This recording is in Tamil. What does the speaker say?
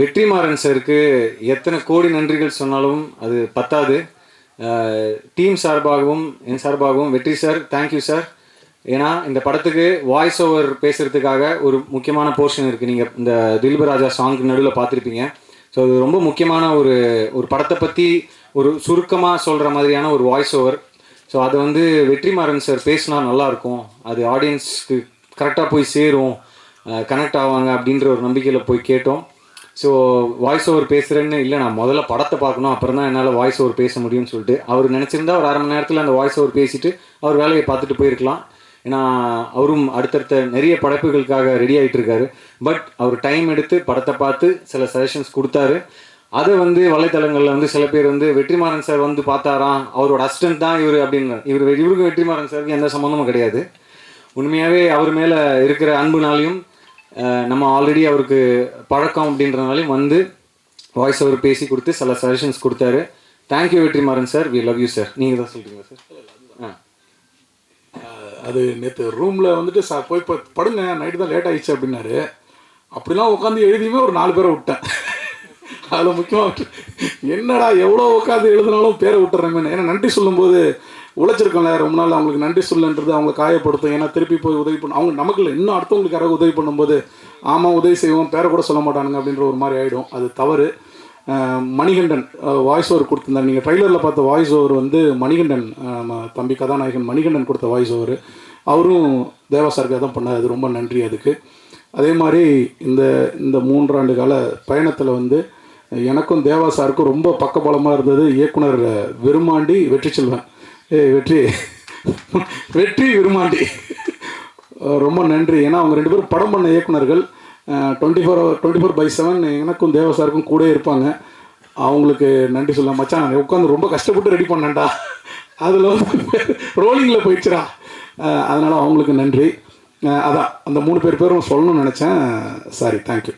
வெற்றிமாறன் சருக்கு எத்தனை கோடி நன்றிகள் சொன்னாலும் அது பத்தாது. டீம் சார்பாகவும் என் சார்பாகவும் வெற்றி சார் தேங்க்யூ சார். ஏன்னா இந்த படத்துக்கு வாய்ஸ் ஓவர் பேசுகிறதுக்காக ஒரு முக்கியமான போர்ஷன் இருக்குது நீங்கள் இந்த தில்பராஜா சாங்க்கு நடுவில் பார்த்துருப்பீங்க. ஸோ அது ரொம்ப முக்கியமான ஒரு ஒரு படத்தை பற்றி ஒரு சுருக்கமாக சொல்கிற மாதிரியான ஒரு வாய்ஸ் ஓவர் ஸோ அதை வந்து வெற்றிமாறன் சார் பேசினா நல்லாயிருக்கும். அது ஆடியன்ஸ்க்கு கரெக்டாக போய் சேரும். கனெக்ட் ஆவாங்க அப்படின்ற ஒரு நம்பிக்கையில் போய் கேட்டோம். ஸோ வாய்ஸ் ஓவர் பேசுகிறேன்னு இல்லை நான் முதல்ல படத்தை பார்க்கணும் அப்புறம் தான் என்னால் வாய்ஸ் ஓவர் பேச முடியும்னு சொல்லிட்டு அவர் நினச்சிருந்தா ஒரு அரை மணி நேரத்தில் அந்த வாய்ஸ் ஓவர் பேசிட்டு அவர் வேலையை பார்த்துட்டு போயிருக்கலாம். ஏன்னா அவரும் அடுத்தடுத்த நிறைய படைப்புகளுக்காக ரெடி ஆகிட்டு இருக்காரு. பட் அவர் டைம் எடுத்து படத்தை பார்த்து சில சஜஷன்ஸ் கொடுத்தாரு. அதை வந்து வலைத்தளங்களில் வந்து சில பேர் வந்து வெற்றிமாறன் சார் வந்து பார்த்தாராம் அவரோட அசிஸ்டன்ட் தான் இவர் அப்படின்னு இவர் இவருக்கு வெற்றிமாறன் சாருக்கு எந்த சம்மந்தமும் கிடையாது. உண்மையாகவே அவர் மேலே இருக்கிற அன்புனாலையும் நம்ம ஆல்ரெடி அவருக்கு பழக்கம் அப்படின்றனாலையும் வந்து வாய்ஸ் ஓவர் பேசி கொடுத்து சில சஜஷன்ஸ் கொடுத்தாரு. Thank you Vetrimaran sir we love you sir நீங்கள் தான் சொல்கிறீங்க சார் ஆ. அது நேற்று ரூமில் வந்துட்டு சா போய் படுங்க நைட்டு தான் லேட் ஆகிடுச்சு அப்படின்னாரு. அப்படிலாம் உட்காந்து எழுதியுமே ஒரு நாலு பேரை விட்டேன். அதில் முக்கியமாக என்னடா எவ்வளோ உட்காந்து எழுதினாலும் பேரை விட்டுறேன் ஏன்னா நன்றி சொல்லும்போது உழைச்சிருக்கோம்ல ரொம்ப நாள் அவங்களுக்கு நன்றி சொல்லுன்றது அவங்க காயப்படுத்தும். ஏன்னா திருப்பி போய் உதவி பண்ண அவங்க நமக்கு இல்லை இன்னும் அடுத்தவங்களுக்கு யாராவது உதவி பண்ணும்போது ஆமாம் உதவி செய்வோம் பேரை கூட சொல்ல மாட்டானுங்க அப்படின்ற ஒரு மாதிரி ஆகிடும் அது தவறு. மணிகண்டன் வாய்ஸ் ஓவர் கொடுத்துருந்தாங்க நீங்கள் ட்ரைலரில் பார்த்த வாய்ஸ் ஓவர் வந்து மணிகண்டன் நம்ம தம்பி கதாநாயகன் மணிகண்டன் கொடுத்த வாய்ஸ் ஓவர் அவரும் தேவா சாருக்கு தான் பண்ணார். அது ரொம்ப நன்றி அதுக்கு. அதே மாதிரி இந்த இந்த மூன்றாண்டு கால பயணத்தில் வந்து எனக்கும் தேவா சாருக்கும் ரொம்ப பக்கபலமாக இருந்தது. இயக்குனர் விருமாண்டி வெற்றி செல்வன். ஏய் வெற்றி. வெற்றி விருமாண்டி ரொம்ப நன்றி. ஏன்னா அவங்க ரெண்டு பேரும் படம் பண்ண இயக்குனர்கள் twenty four twenty four by seven எனக்கும் தேவா சாருக்கும் கூட இருப்பாங்க. அவங்களுக்கு நன்றி சொல்ல மச்சான் உட்காந்து ரொம்ப கஷ்டப்பட்டு ரெடி பண்ணேன்டா. அதில் வந்து ரோலிங்கில் போயிடுச்சுடா. அதனால் அவங்களுக்கு நன்றி. அதான் அந்த மூணு பேர் பேரும் சொல்லணும்னு நினச்சேன். Sorry thank you